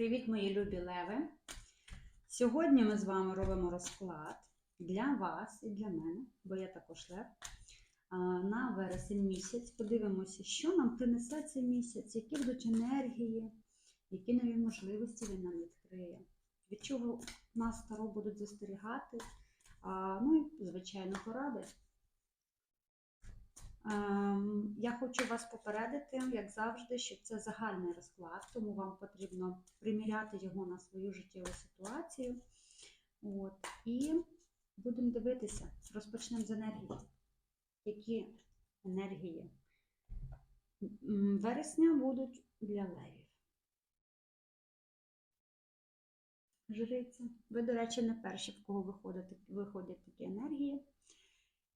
Привіт, мої любі леви! Сьогодні ми з вами робимо розклад для вас і для мене, бо я також лев. На вересень місяць. Подивимося, що нам принесе цей місяць, які будуть енергії, які нові можливості він нам відкриє, від чого нас старо будуть застерігати. Ну і, звичайно, поради. Ем, Я хочу вас попередити, як завжди, що це загальний розклад, тому вам потрібно приміряти його на свою життєву ситуацію. От. І будемо дивитися, розпочнемо з енергії. Які енергії вересня будуть для левів? Жриця. Ви, до речі, не перші, в кого виходять, такі енергії.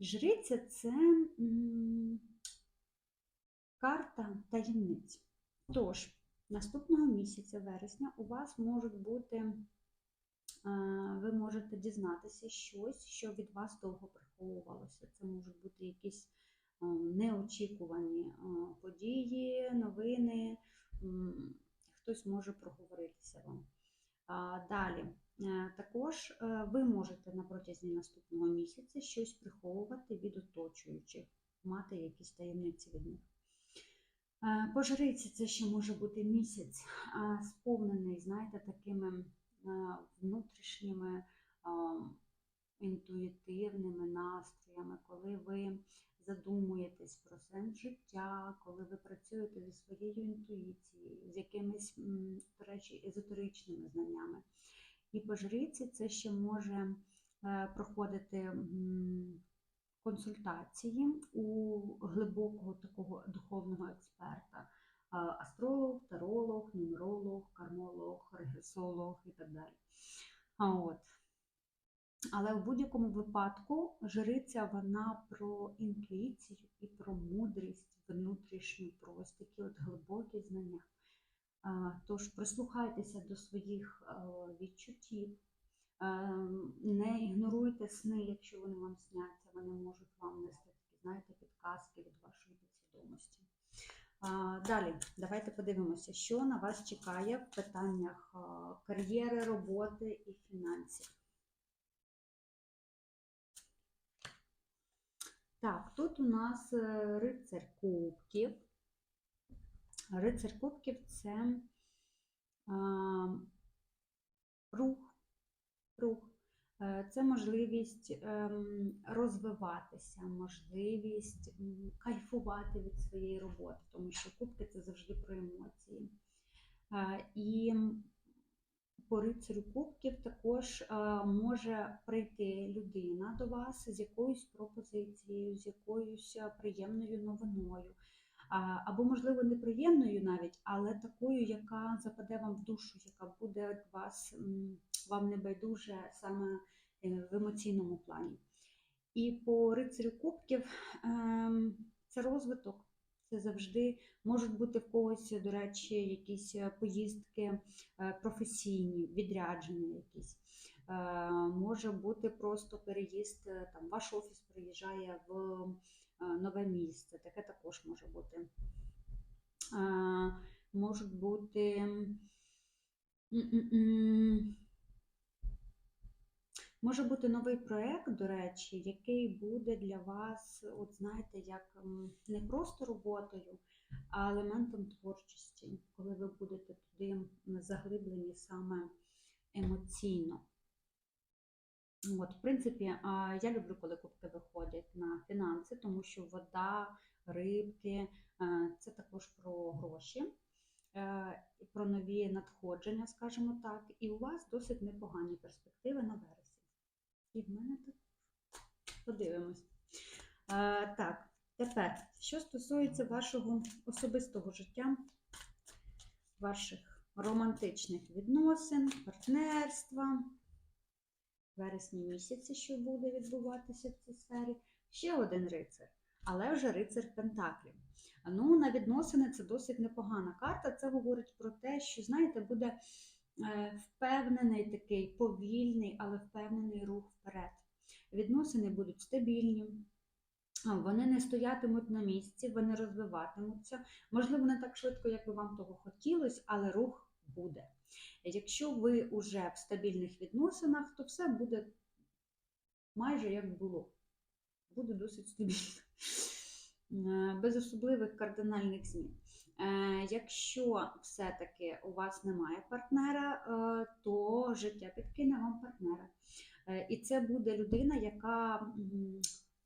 Жриця це карта таємниць. Тож, наступного місяця, вересня, у вас можуть бути, ви можете дізнатися щось, що від вас довго приховувалося. Це можуть бути якісь неочікувані події, новини, хтось може проговоритися вам. Далі. Е, Також е, ви можете на протязі наступного місяця щось приховувати від оточуючих, мати якісь таємниці від них. Е, По жриці це ще може бути місяць сповнений, знаєте, такими е, внутрішніми інтуїтивними настроями, коли ви задумуєтесь про сенс життя, коли ви працюєте зі своєю інтуїцією, з якимись, до речі, езотеричними знаннями. І по жриці це ще може е, проходити консультації у глибокого такого духовного експерта. Астролог, таролог, нумеролог, кармолог, регресолог і так далі. От. Але в будь-якому випадку жриця вона про інтуїцію і про мудрість внутрішню, про ось такі от глибокі знання. Тож прислухайтеся до своїх е, відчуттів, е, не ігноруйте сни, якщо вони вам сняться, вони можуть вам нести такі, знаєте, підказки від вашої підсвідомості. Далі, давайте подивимося, що на вас чекає в питаннях кар'єри, роботи і фінансів. Так, тут у нас е, рицар кубків. Рицар кубків це а, рух, рух. Е, Це можливість ем, розвиватися, можливість кайфувати від своєї роботи, тому що кубки це завжди про емоції. Е, І по рицарю кубків також е, може прийти людина до вас з якоюсь пропозицією, з якоюсь приємною новиною. Або, можливо, неприємною навіть, але такою, яка западе вам в душу, яка буде вас, вам не саме е, в емоційному плані. І по рицарю кубків ем, це розвиток. Це завжди можуть бути в когось, до речі, якісь поїздки е, професійні, відрядження якісь. Е, Може бути просто переїзд, там ваш офіс приїжджає в нове місце, таке також може бути. Можуть бути. Може бути новий проєкт, до речі, який буде для вас, от знаєте, як не просто роботою, а елементом творчості, коли ви будете туди заглиблені саме емоційно. От, в принципі, я люблю, коли кубки виходять на фінанси, тому що вода, рибки е, це також про гроші, е, про нові надходження, скажімо так. І у вас досить непогані перспективи на вересень. І в мене так. Подивимось. Е, так, тепер, що стосується вашого особистого життя, ваших романтичних відносин, партнерства, вересні місяці, що буде відбуватися в цій сфері, ще один рицар, але вже рицар Пентаклів. Ну, на відносини це досить непогана карта. Це говорить про те, що, знаєте, буде е, впевнений такий повільний, але впевнений рух вперед. Відносини будуть стабільні, вони не стоятимуть на місці, вони розвиватимуться. Можливо, не так швидко, як би вам того хотілося, але рух буде. Якщо ви вже в стабільних відносинах, то все буде майже як було. Буде досить стабільно, Е, без особливих кардинальних змін. Е, Якщо все-таки у вас немає партнера, е, то життя підкине вам партнера. І це буде людина, яка,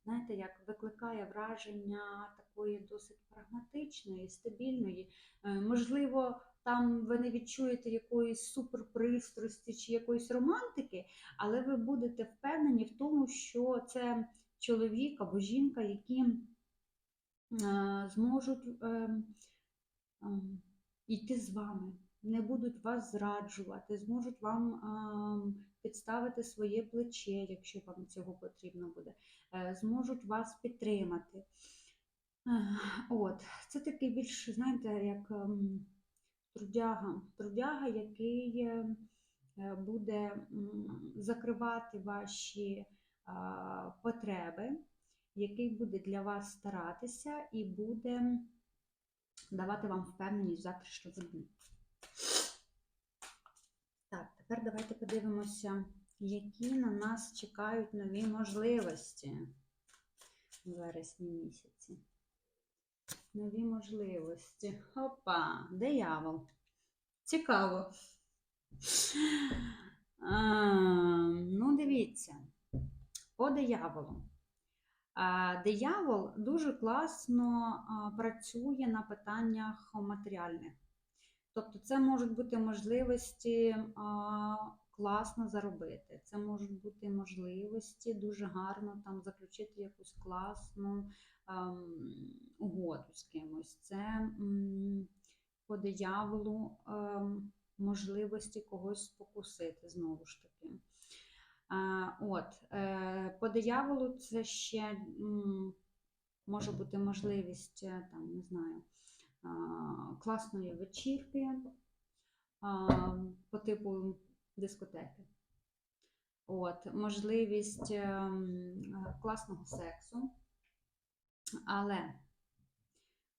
знаєте, як викликає враження такої досить прагматичної, стабільної. Можливо, там ви не відчуєте якоїсь суперпристрасті чи якоїсь романтики, але ви будете впевнені в тому, що це чоловік або жінка, які е, зможуть е, ем, йти з вами, не будуть вас зраджувати, зможуть вам ем, підставити своє плече, якщо вам цього потрібно буде, е, зможуть вас підтримати. Е, От, це такий більш, знаєте, як ем, трудяга, трудяга, який е, е, буде закривати ваші потреби, який буде для вас старатися і буде давати вам впевненість в завтрашньому дні. Так, тепер давайте подивимося, які на нас чекають нові можливості в вересні місяці. Нові можливості. Опа, диявол. Цікаво. А, ну, дивіться, по дияволу. А, диявол дуже класно а, працює на питаннях матеріальних. Тобто, це можуть бути можливості а, класно заробити. Це можуть бути можливості дуже гарно там заключити якусь класну угоду з кимось. Це по дияволу ем, можливості когось спокусити знову ж таки. А, от, е, по дияволу це ще може бути можливість, е, там, не знаю, класної вечірки по типу дискотеки. От, можливість ем, класного сексу. Але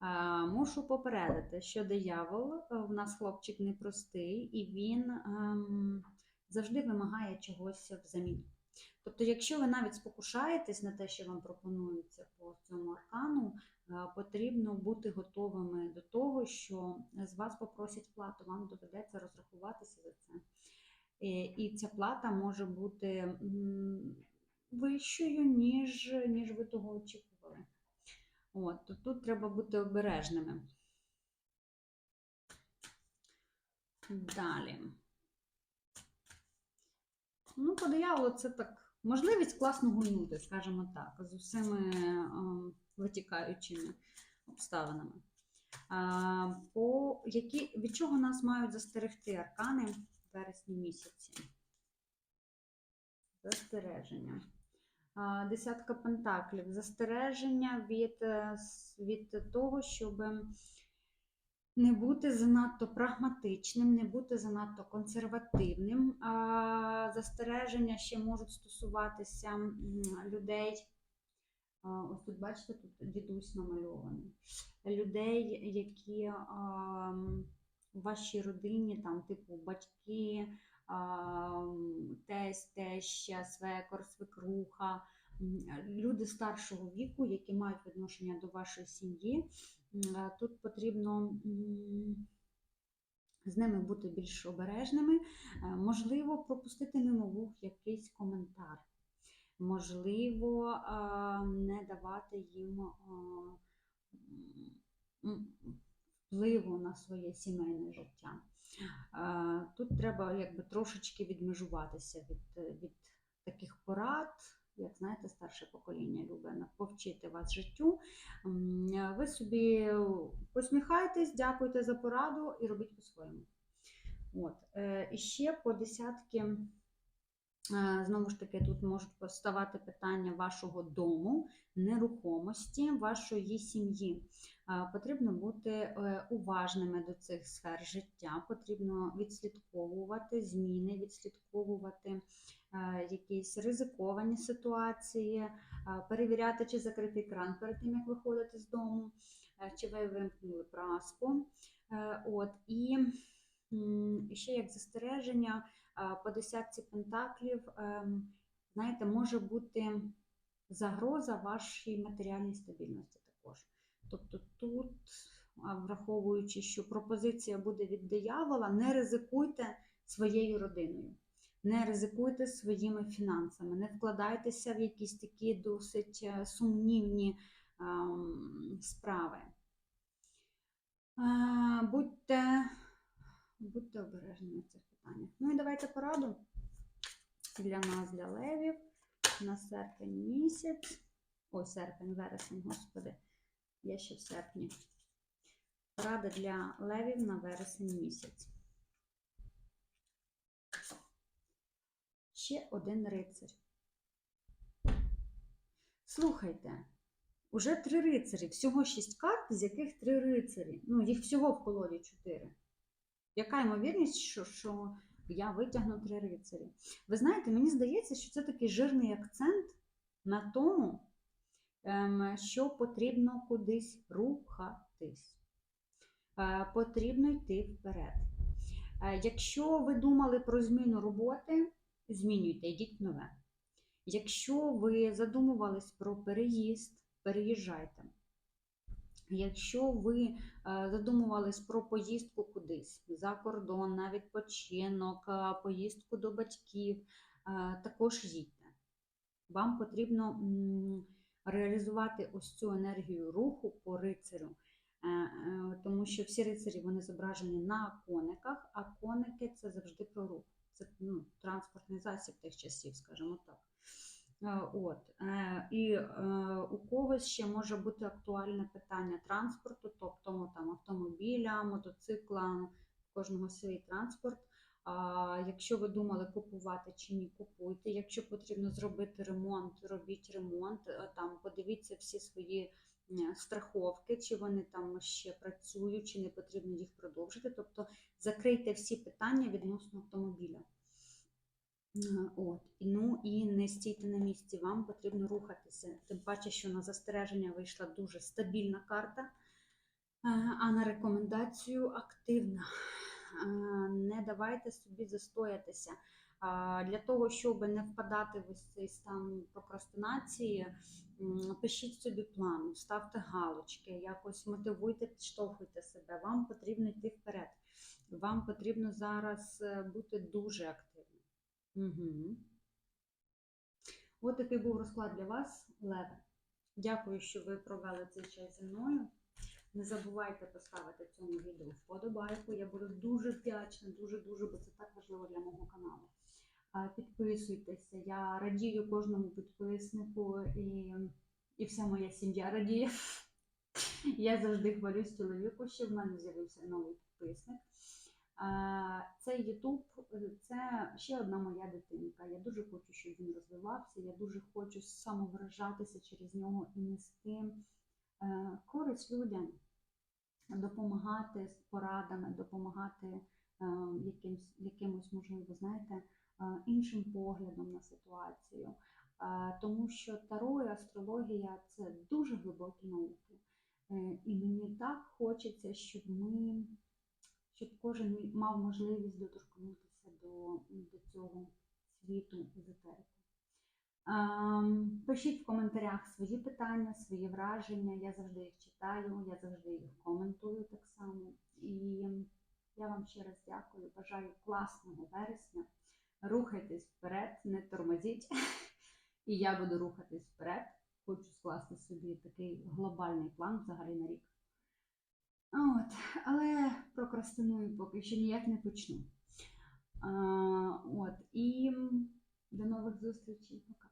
а, мушу попередити, що диявол е, в нас хлопчик непростий, і він ем, завжди вимагає чогось взамін. Тобто, якщо ви навіть спокушаєтесь на те, що вам пропонується по цьому аркану, е, потрібно бути готовими до того, що з вас попросять плату, вам доведеться розрахуватися за це. Е, І ця плата може бути вищою, ніж, ніж ви того очікували. От, то тут треба бути обережними. Далі. Ну, по дияволу це так. Можливість класно гульнути, скажімо так, з усіми ем, витікаючими обставинами. А, по які, від чого нас мають застерегти аркани в вересні місяці? Застереження. Десятка пентаклів. Застереження від, е, від того, щоб не бути занадто прагматичним, не бути занадто консервативним. Застереження ще можуть стосуватися людей. Ось тут, бачите, тут дідусь намальований. Людей, які в вашій родині, там, типу, батьки, тесть, теща, свекор, свекруха, люди старшого віку, які мають відношення до вашої сім'ї. Тут потрібно з ними бути більш обережними. Е, Можливо, пропустити мимо вух якийсь коментар. Можливо, не давати їм впливу на своє сімейне життя. Е, Тут треба якби трошечки відмежуватися від, від таких порад. Як знаєте, старше покоління любить повчити вас життю. Ви собі посміхайтесь, дякуйте за пораду і робіть по-своєму. От. е, І ще по десятки, е, знову ж таки, тут можуть поставати питання вашого дому, нерухомості, вашої сім'ї. Потрібно бути е, уважними до цих сфер життя, потрібно відслідковувати зміни, відслідковувати е, якісь ризиковані ситуації, е, перевіряти, чи закритий кран перед тим, як виходити з дому, чи ви вимкнули праску. От, і ще як застереження по десятці пентаклів, знаєте, може бути загроза вашій матеріальній стабільності також. Тобто тут, враховуючи, що пропозиція буде від диявола, не ризикуйте своєю родиною, не ризикуйте своїми фінансами, не вкладайтеся в якісь такі досить е, сумнівні ем, справи. Е, Будьте, будьте обережні на цих питаннях. Ну і давайте пораду для нас, для левів, на серпень місяць. Ой, серпень, вересень, господи. Я ще в серпні. Порада для левів на вересень місяць. Ще один рицарь. Слухайте, уже три рицарі, всього шість карт, з яких три рицарі. Ну, їх всього в колоді чотири. Яка ймовірність, що, що я витягну три рицарі? Ви знаєте, мені здається, що це такий жирний акцент на тому, що потрібно кудись рухатись. Е, Потрібно йти вперед. Е, Якщо ви думали про зміну роботи, змінюйте, йдіть нове. Якщо ви задумувались про переїзд, переїжджайте. Якщо ви е, задумувались про поїздку кудись за кордон, на відпочинок, поїздку до батьків, також їдьте. Вам потрібно реалізувати ось цю енергію руху по рицарю, Е, е, тому що всі рицарі вони зображені на кониках, а коники це завжди про рух. Це ну, транспортний засіб тих часів, скажімо так. Е, От. І у когось ще може бути актуальне питання транспорту, тобто ну, там, автомобіля, мотоцикла, у кожного свій транспорт. Якщо ви думали купувати чи ні, купуйте. Якщо потрібно зробити ремонт, робіть ремонт. Е, Там подивіться всі свої страховки, чи вони там ще працюють, чи не потрібно їх продовжити. Тобто закрийте всі питання відносно автомобіля. Е, От. Ну і не стійте на місці, вам потрібно рухатися. Тим паче, що на застереження вийшла дуже стабільна карта, е, а на рекомендацію активна. Е, Не давайте собі застоятися. Для того, щоб не впадати в ось цей стан прокрастинації, пишіть собі план, ставте галочки, якось мотивуйте, підштовхуйте себе. Вам потрібно йти вперед. Вам потрібно зараз е, бути дуже активним. Угу. От такий був розклад для вас, Леве. Дякую, що ви провели цей час зі мною. Не забувайте поставити цьому відео вподобайку. Я буду дуже вдячна, дуже-дуже, бо це так важливо для мого каналу. Підписуйтеся, я радію кожному підписнику і, і вся моя сім'я радіє. Я завжди хвалюсь чоловіку, що в мене з'явився новий підписник. Цей YouTube – це ще одна моя дитинка. Я дуже хочу, щоб він розвивався. Я дуже хочу самовиражатися через нього і нести користь людям, допомагати з порадами, допомагати е, якимсь, якимось, можливо, знаєте, е, іншим поглядом на ситуацію. Е, Тому що таро і астрологія це дуже глибокі науки. Е, І мені так хочеться, щоб ми щоб кожен мав можливість доторкнутися до, до цього світу езотерики. Ем, Пишіть в коментарях свої питання, свої враження. Я завжди їх читаю, я завжди їх коментую так само. І я вам ще раз дякую. Бажаю класного вересня. Рухайтесь вперед, не тормозіть. І я буду рухатись вперед. Хочу скласти собі такий глобальний план взагалі на рік. От, але прокрастиную поки що ніяк не почну. А, от, і до нових зустрічей. Пока.